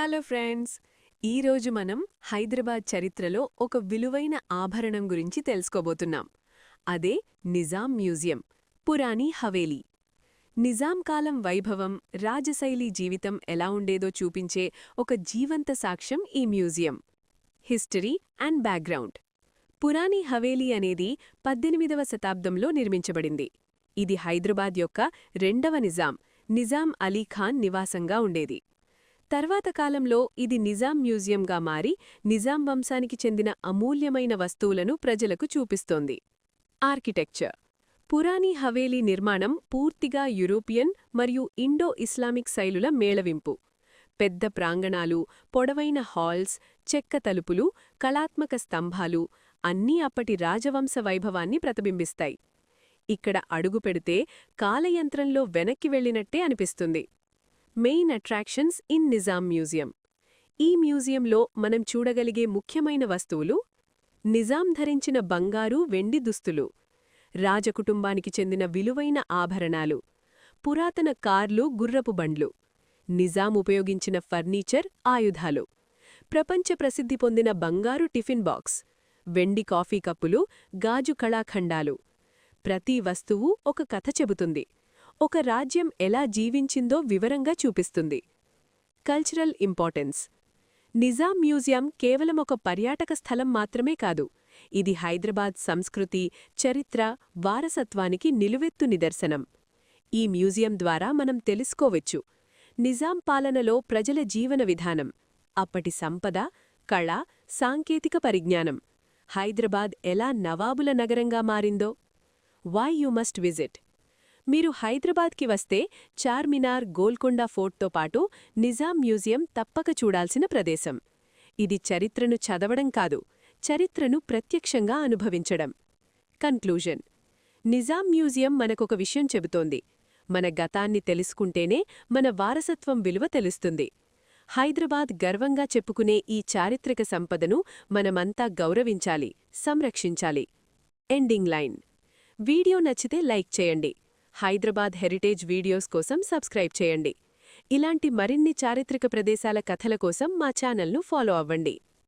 Hello friends ఈరోజు మనం హైదరాబాద్ చరిత్రలో ఒక విలువైన ఆభరణం గురించి తెలుసుకోబోతున్నాం. అదే నిజాం మ్యూజియం పురాణి హవేలీ. నిజాం కాలం వైభవం రాజశైలి జీవితం ఎలా ఉండేదో చూపించే ఒక జీవంత సాక్ష్యం ఈ museum. History and background. Purani Haveli అనేది పద్దెనిమిదవ శతాబ్దంలో నిర్మించబడింది. ఇది హైదరాబాద్ యొక్క రెండవ నిజాం నిజాం అలీ ఖాన్ నివాసంగా ఉండేది. తర్వాత కాలంలో ఇది నిజాం మ్యూజియంగా మారి నిజాం వంశానికి చెందిన అమూల్యమైన వస్తువులను ప్రజలకు చూపిస్తోంది. ఆర్కిటెక్చర్. పురాణీ హవేలీ నిర్మాణం పూర్తిగా యూరోపియన్ మరియు ఇండో ఇస్లామిక్ శైలుల మేళవింపు. పెద్ద ప్రాంగణాలు పొడవైన హాల్స్ చెక్క తలుపులు కళాత్మక స్తంభాలు అన్నీ అప్పటి రాజవంశ వైభవాన్ని ప్రతిబింబిస్తాయి. ఇక్కడ అడుగుపెడితే కాలయంత్రంలో వెనక్కి వెళ్ళినట్టే అనిపిస్తుంది. Main attractions in Nizam museum. ఈ మ్యూజియంలో మనం చూడగలిగే ముఖ్యమైన వస్తువులు నిజాం ధరించిన బంగారు వెండి దుస్తులు రాజకుటుంబానికి చెందిన విలువైన ఆభరణాలు పురాతన కార్లు గుర్రపు బండ్లు నిజాం ఉపయోగించిన ఫర్నిచర్ ఆయుధాలు ప్రపంచ ప్రసిద్ధి పొందిన బంగారు టిఫిన్ బాక్స్ వెండి కాఫీ కప్పులు గాజు కళాఖండాలు. ప్రతి వస్తువు ఒక కథ చెబుతుంది. ఒక రాజ్యం ఎలా జీవించిందో వివరంగా చూపిస్తుంది. Cultural importance. నిజాం మ్యూజియం కేవలం ఒక పర్యాటక స్థలం మాత్రమే కాదు. ఇది హైదరాబాద్ సంస్కృతి చరిత్ర వారసత్వానికి నిలువెత్తు నిదర్శనం. ఈ మ్యూజియం ద్వారా మనం తెలుసుకోవచ్చు. నిజాం పాలనలో ప్రజల జీవన విధానం. అప్పటి సంపద కళ సాంకేతిక పరిజ్ఞానం. హైదరాబాద్ ఎలా నవాబుల నగరంగా మారిందో. వై యూ మస్ట్ విజిట్ మీరు హైదరాబాద్కి వస్తే చార్మినార్ గోల్కొండ ఫోర్ట్తో పాటు నిజాం మ్యూజియం తప్పక చూడాల్సిన ప్రదేశం. ఇది చరిత్రను చదవడం కాదు చరిత్రను ప్రత్యక్షంగా అనుభవించడం. కన్క్లూజన్ నిజాం మ్యూజియం మనకొక విషయం చెబుతోంది. మన గతాన్ని తెలుసుకుంటేనే మన వారసత్వం విలువ తెలుస్తుంది. హైదరాబాద్ గర్వంగా చెప్పుకునే ఈ చారిత్రక సంపదను మనమంతా గౌరవించాలి సంరక్షించాలి. ఎండింగ్ లైన్ వీడియో నచ్చితే లైక్ చేయండి. హైదరాబాద్ హెరిటేజ్ వీడియోస్ కోసం సబ్స్క్రైబ్ చేయండి. ఇలాంటి మరిన్ని చారిత్రక ప్రదేశాల కథల కోసం మా ఛానల్ను ఫాలో అవ్వండి.